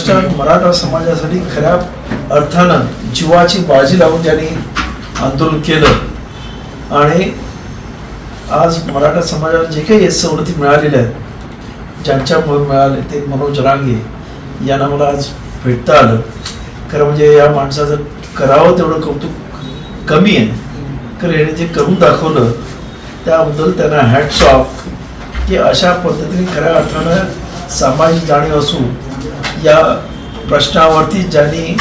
महाराष्ट्रात मराठा समाजासाठी खऱ्या अर्थानं जीवाची बाजी लावून त्यांनी आंदोलन केलं. आणि आज मराठा समाजाला जे काही सवलती मिळालेल्या आहेत ज्यांच्यामुळे मिळाले ते मनोज रांगे यांना मला आज भेटता आलं. खरं म्हणजे या माणसाचं करावं तेवढं कौतुक कमी आहे. खरं याने जे करून दाखवलं त्याबद्दल त्यांना हॅट्स ऑफ की अशा पद्धतीने खऱ्या अर्थानं सामाजिक जाणीव असू या प्रश्नावरती ज्यांनी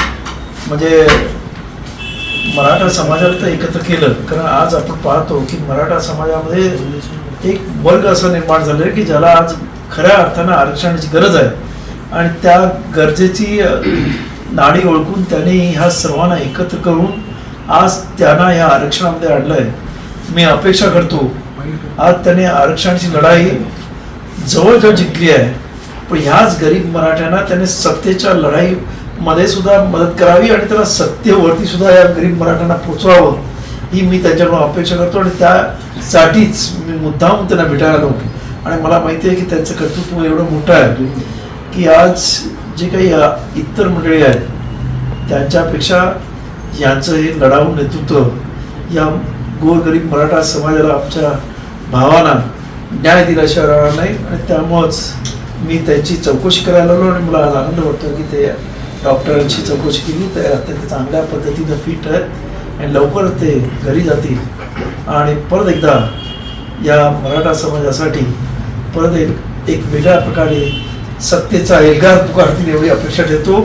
म्हणजे मराठा समाजाला तर एकत्र केलं. कारण आज आपण पाहतो की मराठा समाजामध्ये एक वर्ग असं निर्माण झालं आहे की ज्याला आज खऱ्या अर्थानं आरक्षणाची गरज आहे. आणि त्या गरजेची नाडी ओळखून त्यांनी ह्या सर्वांना एकत्र करून आज त्यांना ह्या आरक्षणामध्ये आणलंय. मी अपेक्षा करतो आज त्याने आरक्षणाची लढाई जवळजवळ जिंकली आहे. पण ह्याच गरीब मराठ्यांना त्याने सत्तेच्या लढाईमध्ये सुद्धा मदत करावी आणि त्याला सत्तेवरती सुद्धा या गरीब मराठ्यांना पोचवावं ही मी त्यांच्याकडून अपेक्षा करतो आणि त्यासाठीच मी मुद्दाम त्यांना भेटायला आलो. आणि मला माहिती आहे की त्यांचं कर्तृत्व एवढं मोठं आहे की आज जे काही इतर मंडळी आहेत त्यांच्यापेक्षा यांचं हे लढाऊ नेतृत्व या गोरगरीब मराठा समाजाला आमच्या भावांना न्याय दिल्याशिवाय राहणार नाही आणि त्यामुळंच मी त्यांची चौकशी करायला आलो आणि मला आज आनंद वाटतो की ते डॉक्टरांची चौकशी केली. तर अत्यंत चांगल्या पद्धतीनं फिट आहेत आणि लवकर ते घरी जातील. आणि परत एकदा या मराठा समाजासाठी परत एक एक वेगळ्या प्रकारे सत्तेचा एल्गार पुकारतील एवढी अपेक्षा ठेवतो